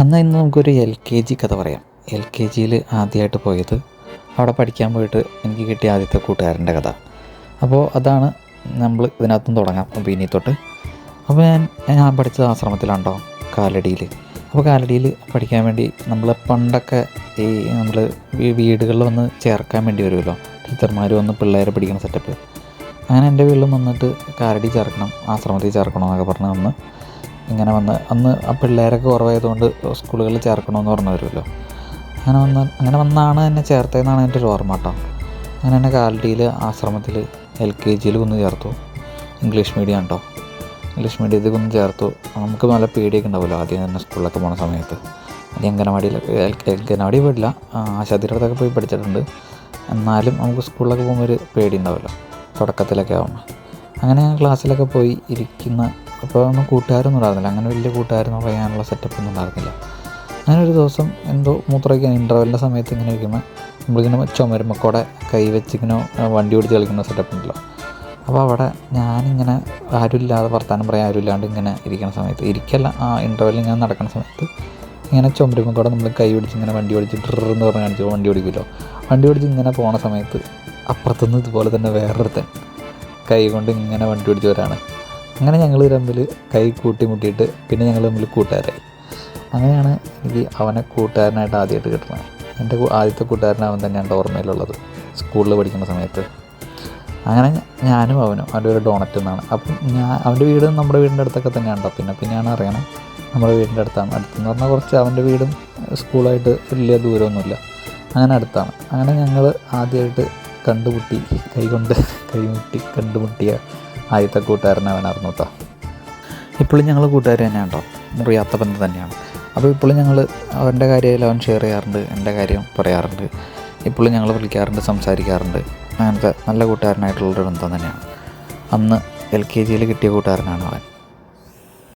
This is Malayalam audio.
അന്ന് ഇന്ന് നമുക്കൊരു എൽ കെ ജി കഥ പറയാം. എൽ കെ ജിയിൽ ആദ്യമായിട്ട് പോയത് അവിടെ പഠിക്കാൻ പോയിട്ട് എനിക്ക് കിട്ടിയ ആദ്യത്തെ കൂട്ടുകാരന്റെ കഥ. അപ്പോൾ അതാണ് നമ്മൾ ഇതിനകത്തും തുടങ്ങാം. അപ്പോൾ ഇനി തൊട്ട്. അപ്പോൾ ഞാൻ ഞാൻ പഠിച്ചത് ആശ്രമത്തിലാണ്ടോ? കാലടിയിൽ അപ്പോൾ കാലടിയിൽ പഠിക്കാൻ വേണ്ടി നമ്മൾ പണ്ടൊക്കെ ഈ നമ്മൾ വീടുകളിൽ വന്ന് ചേർക്കാൻ വേണ്ടി വരുമല്ലോ. ടീച്ചർമാർ വന്ന് പിള്ളേരെ പഠിക്കുന്ന സെറ്റപ്പ് അങ്ങനെ എന്റെ വീട്ടിലും വന്നിട്ട് കാലടി ചേർക്കണം ആശ്രമത്തിൽ ചേർക്കണം എന്നൊക്കെ പറഞ്ഞ് വന്ന് ഇങ്ങനെ വന്ന് അന്ന് ആ പിള്ളേരൊക്കെ കുറവായതുകൊണ്ട് സ്കൂളുകളിൽ ചേർക്കണമെന്ന് പറഞ്ഞു വരുമല്ലോ അങ്ങനെ വന്ന് അങ്ങനെ വന്നാണ് എന്നെ ചേർത്തതെന്നാണ് എന്റെ ഒരു ഓർമ്മ കേട്ടോ. അങ്ങനെ എന്നെ കാലടിയിൽ ആശ്രമത്തിൽ എൽ കെ ജിയിൽ കൊന്ന് ചേർത്തു. ഇംഗ്ലീഷ് മീഡിയം കേട്ടോ. ഇംഗ്ലീഷ് മീഡിയത്തിൽ കൊന്ന് ചേർത്തു. നമുക്ക് നല്ല പേടിയൊക്കെ ഉണ്ടാവുമല്ലോ ആദ്യം തന്നെ സ്കൂളിലൊക്കെ പോകുന്ന സമയത്ത്. ആദ്യം അംഗനവാടിയിലൊക്കെ അംഗനവാടി പോയിട്ടില്ല. ആശാദിയുടെ അടുത്തൊക്കെ പോയി പഠിച്ചിട്ടുണ്ട്. എന്നാലും നമുക്ക് സ്കൂളിലൊക്കെ പോകുമ്പോൾ ഒരു പേടി ഉണ്ടാവില്ല തുടക്കത്തിലൊക്കെ ആകുമ്പോൾ അങ്ങനെ ക്ലാസ്സിലൊക്കെ പോയി ഇരിക്കുന്ന അപ്പോൾ ഒന്നും കൂട്ടുകാരൊന്നും ഉണ്ടായിരുന്നില്ല. അങ്ങനെ വലിയ കൂട്ടുകാരൊന്നും പറയാനുള്ള സെറ്റപ്പൊന്നും ഉണ്ടായിരുന്നില്ല. അങ്ങനെ ഒരു ദിവസം എന്തോ മൂത്രമൊക്കെ ഇന്റർവെല്ലിന്റെ സമയത്ത് ഇങ്ങനെ ഇരിക്കുമ്പോൾ നമ്മളിങ്ങനെ ചുമരുമക്കോടെ കൈ വെച്ചിങ്ങനെ വണ്ടി ഓടിച്ച് കളിക്കുന്ന സെറ്റപ്പ് ഉണ്ടല്ലോ. അപ്പോൾ അവിടെ ഞാനിങ്ങനെ ആരുമില്ലാതെ വർത്താനം പറയാൻ ആരുമില്ലാണ്ട് ഇങ്ങനെ ഇരിക്കുന്ന സമയത്ത് ഇരിക്കല്ല ആ ഇന്റർവെല്ലിൽ ഇങ്ങനെ നടക്കുന്ന സമയത്ത് ഇങ്ങനെ ചുമരുമക്കോടെ നമ്മൾ കൈ പിടിച്ച് ഇങ്ങനെ വണ്ടി ഓടിച്ച് ഡ്രെന്ന് പറഞ്ഞ് കാണിച്ചു വണ്ടി ഓടിക്കുമല്ലോ. വണ്ടി ഓടിച്ച് ഇങ്ങനെ പോണ സമയത്ത് അപ്പുറത്തുനിന്ന് ഇതുപോലെ തന്നെ വേറൊരുത്തൻ കൈ കൊണ്ട് ഇങ്ങനെ വണ്ടി ഓടിച്ച് വരാണ്. അങ്ങനെ ഞങ്ങൾ തമ്മിൽ കൈ കൂട്ടി മുട്ടിയിട്ട് പിന്നെ ഞങ്ങൾ തമ്മിൽ കൂട്ടുകാരായി. അങ്ങനെയാണ് എനിക്ക് അവനെ കൂട്ടുകാരനായിട്ട് ആദ്യമായിട്ട് കിട്ടുന്നത്. എന്റെ ആദ്യത്തെ കൂട്ടുകാരൻ അവൻ തന്നെയാണ് ഓർമ്മയിലുള്ളത്. സ്കൂളിൽ പഠിക്കുന്ന സമയത്ത്. അങ്ങനെ ഞാനും അവനും അവന്റെ ഒരു ഡോണറ്റ് എന്നാണ് അപ്പം ഞാൻ അവന്റെ വീട് നമ്മുടെ വീടിന്റെ അടുത്തൊക്കെ തന്നെയാണ് പിന്നെ പിന്നെയാണ് അറിയണം നമ്മുടെ വീടിന്റെ അടുത്താണ്. അടുത്തെന്ന് പറഞ്ഞാൽ കുറച്ച് അവന്റെ വീടും സ്കൂളായിട്ട് വലിയ ദൂരമൊന്നുമില്ല. അങ്ങനെ അടുത്താണ്. അങ്ങനെ ഞങ്ങൾ ആദ്യമായിട്ട് കണ്ടുമുട്ടി കൈകൊണ്ട് കൈമുട്ടി കണ്ടുമുട്ടിയ ആദ്യത്തെ കൂട്ടുകാരൻ അവനായിരുന്നു കേട്ടോ ഇപ്പോഴും ഞങ്ങൾ കൂട്ടുകാർ തന്നെയാണ്? കേട്ടോ മുറിയാത്ത ബന്ധം തന്നെയാണ്. അപ്പോൾ ഇപ്പോഴും ഞങ്ങൾ അവന്റെ കാര്യം അവൻ ഷെയർ ചെയ്യാറുണ്ട് എന്റെ കാര്യം പറയാറുണ്ട്. ഇപ്പോഴും ഞങ്ങൾ വിളിക്കാറുണ്ട് സംസാരിക്കാറുണ്ട്. അങ്ങനത്തെ നല്ല കൂട്ടുകാരനായിട്ടുള്ളൊരു ബന്ധം തന്നെയാണ്. അന്ന് എൽ കെ ജിയിൽ കിട്ടിയ കൂട്ടുകാരനാണ് അവൻ.